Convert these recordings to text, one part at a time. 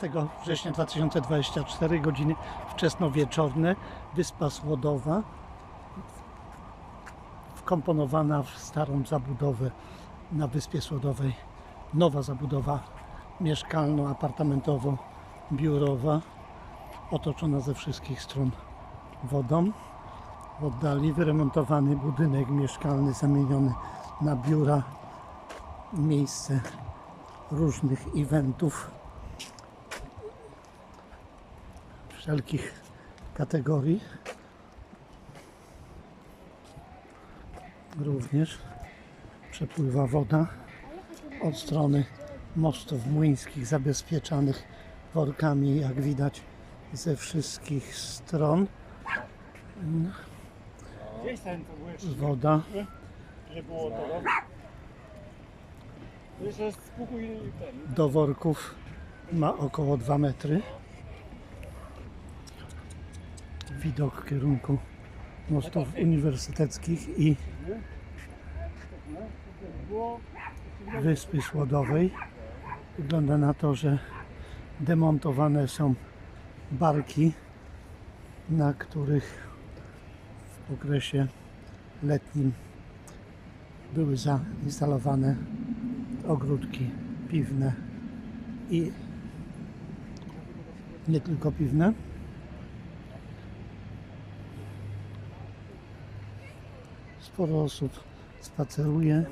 15 września 2024 godziny wczesnowieczorne. Wyspa Słodowa wkomponowana w starą zabudowę na Wyspie Słodowej. Nowa zabudowa mieszkalno-apartamentowo-biurowa otoczona ze wszystkich stron wodą. W oddali wyremontowany budynek mieszkalny zamieniony na biura, miejsce różnych eventów wszelkich kategorii. Również przepływa woda od strony mostów młyńskich zabezpieczanych workami, jak widać ze wszystkich stron. Woda do worków ma około 2 metry. Widok w kierunku mostów uniwersyteckich i Wyspy Słodowej. Wygląda na to, że demontowane są barki, na których w okresie letnim były zainstalowane ogródki piwne i nie tylko piwne. Sporo osób spaceruje,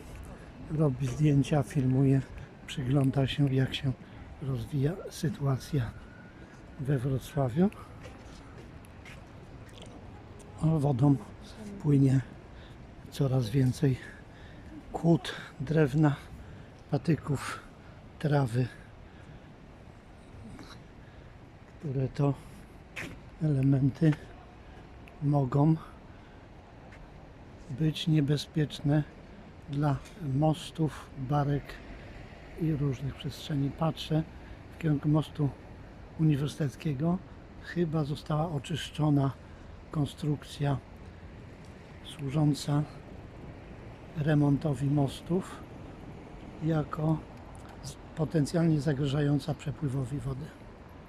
robi zdjęcia, filmuje, przygląda się jak się rozwija sytuacja we Wrocławiu. Wodą płynie coraz więcej kłód, drewna, patyków, trawy, które to elementy mogą być niebezpieczne dla mostów, barek i różnych przestrzeni. Patrzę w kierunku mostu uniwersyteckiego. Chyba została oczyszczona konstrukcja służąca remontowi mostów jako potencjalnie zagrażająca przepływowi wody.